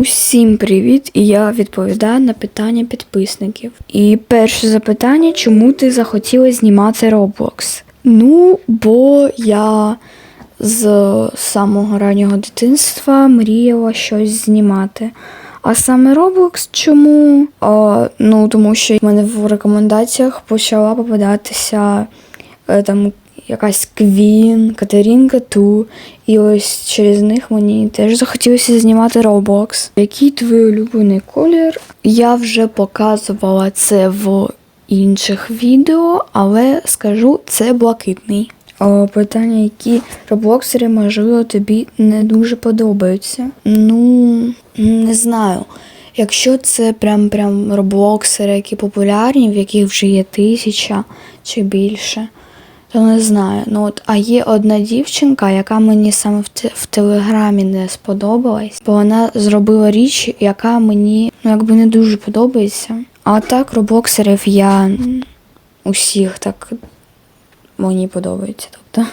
Усім привіт! І я відповідаю на питання підписників. І перше запитання: чому ти захотіла знімати Roblox? Ну, бо я з самого раннього дитинства мріяла щось знімати. А саме Roblox чому? А, ну, тому що в мене в рекомендаціях почала попадатися е, там якась Квін, Катерінка Ту. І ось через них мені теж захотілося знімати Roblox. Який твій улюблений колір? Я вже показувала це в інших відео, але скажу, це блакитний. О, питання, які роблоксери, можливо, тобі не дуже подобаються. Ну, не знаю. Якщо це прям прям роблоксери, які популярні, в яких вже є тисяча чи більше, то не знаю. Ну от, а є одна дівчинка, яка мені саме в, те- в телеграмі не сподобалась, бо вона зробила річ, яка мені ну якби не дуже подобається. А так, роблоксерів я усіх так мені подобається. Тобто.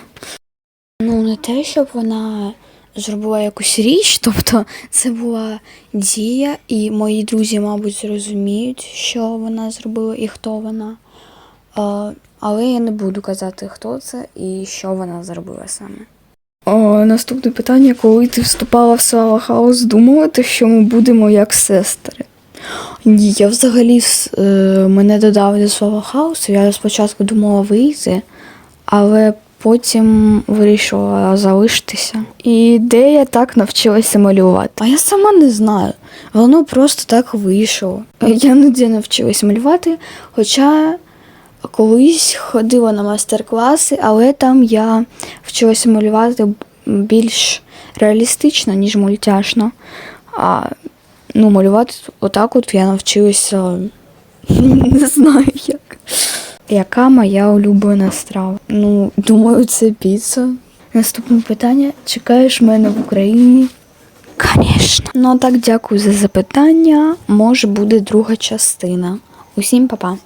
Ну, не те, щоб вона зробила якусь річ, тобто це була дія, і мої друзі, мабуть, зрозуміють, що вона зробила і хто вона. Але я не буду казати, хто це і що вона зробила саме. О, наступне питання: коли ти вступала в Слава Хаус, думала ти, що ми будемо як сестри? Ні, я взагалі е, мене додали до Слава Хаусу. Я спочатку думала вийти, але потім вирішила залишитися. І де я так навчилася малювати? А я сама не знаю. Воно просто так вийшло. Я ніде навчилася малювати, хоча колись ходила на майстер-класи, але там я вчилася малювати більш реалістично, ніж мультяшно. А ну, малювати отак от я навчилася не знаю як. Яка моя улюблена страва? Ну, думаю, це піца. Наступне питання: чекаєш мене в Україні? Звісно. Ну а так, дякую за запитання. Може буде друга частина. Усім па-па.